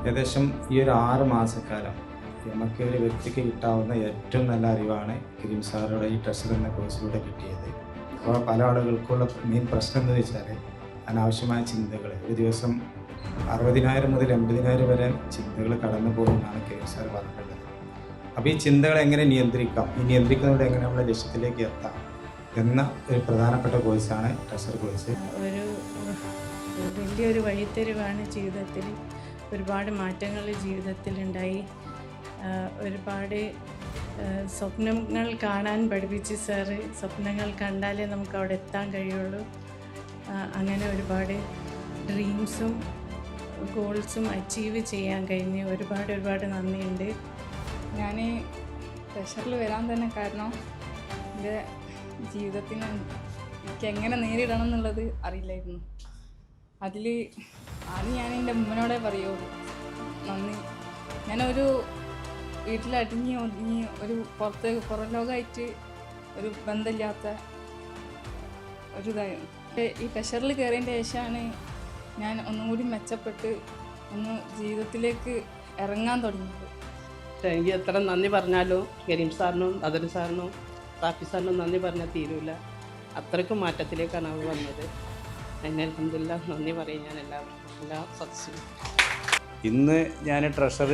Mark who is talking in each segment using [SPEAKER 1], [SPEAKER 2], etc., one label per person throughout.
[SPEAKER 1] ഏകദേശം ഈ ഒരു ആറ് മാസക്കാലം നമുക്ക് ഒരു വ്യക്തിക്ക് കിട്ടാവുന്ന ഏറ്റവും നല്ല അറിവാണ് കരീം സാറുടെ ഈ ട്രഷർ എന്ന കോഴ്സിലൂടെ കിട്ടിയത്. അപ്പോൾ പല ആളുകൾക്കുള്ള മെയിൻ പ്രശ്നം എന്ന് വെച്ചാൽ അനാവശ്യമായ ചിന്തകൾ. ഒരു ദിവസം അറുപതിനായിരം മുതൽ എൺപതിനായിരം വരെ ചിന്തകൾ കടന്നു പോകുമെന്നാണ് കരീം സാർ പറഞ്ഞിട്ടുള്ളത്. അപ്പോൾ ഈ ചിന്തകളെ എങ്ങനെ നിയന്ത്രിക്കാം? ഈ നിയന്ത്രിക്കുന്നതിലൂടെ എങ്ങനെ നമ്മുടെ ലക്ഷ്യത്തിലേക്ക് എത്താം? എന്ന ഒരു പ്രധാനപ്പെട്ട കോഴ്സാണ് ട്രഷർ കോഴ്സ്.
[SPEAKER 2] ഒരു വലിയൊരു വഴിത്തെരുവാണ് ജീവിതത്തിൽ ഒരുപാട് മാറ്റങ്ങൾ ജീവിതത്തിലുണ്ടായി. ഒരുപാട് സ്വപ്നങ്ങൾ കാണാൻ പഠിപ്പിച്ച് സാറ് സ്വപ്നങ്ങൾ കണ്ടാലേ നമുക്ക് അവിടെ എത്താൻ കഴിയുള്ളൂ. അങ്ങനെ ഒരുപാട് ഡ്രീംസും ഗോൾസും അച്ചീവ് ചെയ്യാൻ കഴിഞ്ഞ് ഒരുപാട് ഒരുപാട് നന്ദിയുണ്ട്.
[SPEAKER 3] ഞാൻ പ്രഷറിൽ വരാൻ തന്നെ കാരണം എന്റെ ജീവിതത്തിന് എനിക്ക് എങ്ങനെ നേരിടണം എന്നുള്ളത് അറിയില്ലായിരുന്നു. അതിൽ ആദ്യം ഞാൻ എന്റെ ഉമ്മനോടെ പറയുള്ളൂ നന്ദി. ഞാനൊരു വീട്ടിൽ അടിഞ്ഞ് ഒതുങ്ങി ഒരു പുറത്ത് പുറം ലോകമായിട്ട് ഒരു ബന്ധമില്ലാത്ത ഒരു ഇതായിരുന്നു ഈ പ്രഷറിൽ കയറിയതിന്റെ ശേഷമാണ് ഞാൻ ഒന്നും കൂടി മെച്ചപ്പെട്ട് ഒന്ന് ജീവിതത്തിലേക്ക് ഇറങ്ങാൻ തുടങ്ങിയത്.
[SPEAKER 4] എനിക്ക് എത്ര നന്ദി പറഞ്ഞാലും കരീം സാറിനും അദർ സാറിനും റാഫി സാറിനും നന്ദി പറഞ്ഞാൽ തീരൂല. അത്രയ്ക്കും മാറ്റത്തിലേക്കാണ് അവർ വന്നത്. അതിനെ അലഹമില്ല നന്ദി പറയും ഞാൻ എല്ലാവർക്കും എല്ലാ സദസ്സും
[SPEAKER 5] ഇന്ന് ഞാൻ ട്രഷർ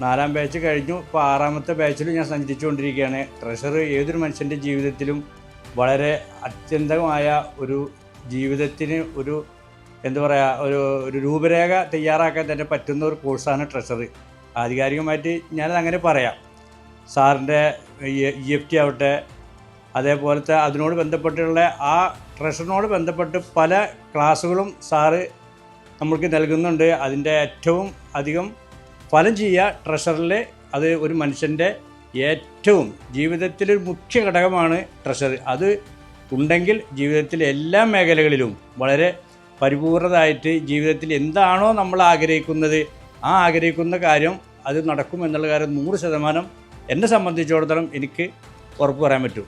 [SPEAKER 5] നാലാം ബാച്ച് കഴിഞ്ഞു. ഇപ്പോൾ ആറാമത്തെ ബാച്ചിൽ ഞാൻ സഞ്ചരിച്ചുകൊണ്ടിരിക്കുകയാണ്. ട്രഷർ ഏതൊരു മനുഷ്യന്റെ ജീവിതത്തിലും വളരെ അത്യന്തമായ ഒരു ജീവിതത്തിന് ഒരു എന്താ പറയുക ഒരു ഒരു രൂപരേഖ തയ്യാറാക്കാൻ തന്നെ പറ്റുന്ന ഒരു കോഴ്സാണ് ട്രഷർ ആധികാരികമായിട്ട് ഞാനത് അങ്ങനെ പറയാം സാറിന്റെ ഇ എഫ് ടി ആവട്ടെ അതേപോലത്തെ അതിനോട് ബന്ധപ്പെട്ടുള്ള ആ ട്രഷറിനോട് ബന്ധപ്പെട്ട് പല ക്ലാസ്സുകളും സാറ് നമ്മൾക്ക് നൽകുന്നുണ്ട്. അതിന്റെ ഏറ്റവും അധികം ഫലം ചെയ്യുക ട്രഷറിൽ അത് ഒരു മനുഷ്യന്റെ ഏറ്റവും ജീവിതത്തിലൊരു മുഖ്യ ഘടകമാണ് ട്രഷർ അത് ഉണ്ടെങ്കിൽ ജീവിതത്തിലെ എല്ലാ മേഖലകളിലും വളരെ പരിപൂർണതായിട്ട് ജീവിതത്തിൽ എന്താണോ നമ്മൾ ആഗ്രഹിക്കുന്നത് ആ ആഗ്രഹിക്കുന്ന കാര്യം അത് നടക്കും എന്നുള്ള കാര്യം നൂറ് ശതമാനം എന്നെ സംബന്ധിച്ചിടത്തോളം എനിക്ക് ഉറപ്പ് പറയാൻ പറ്റും.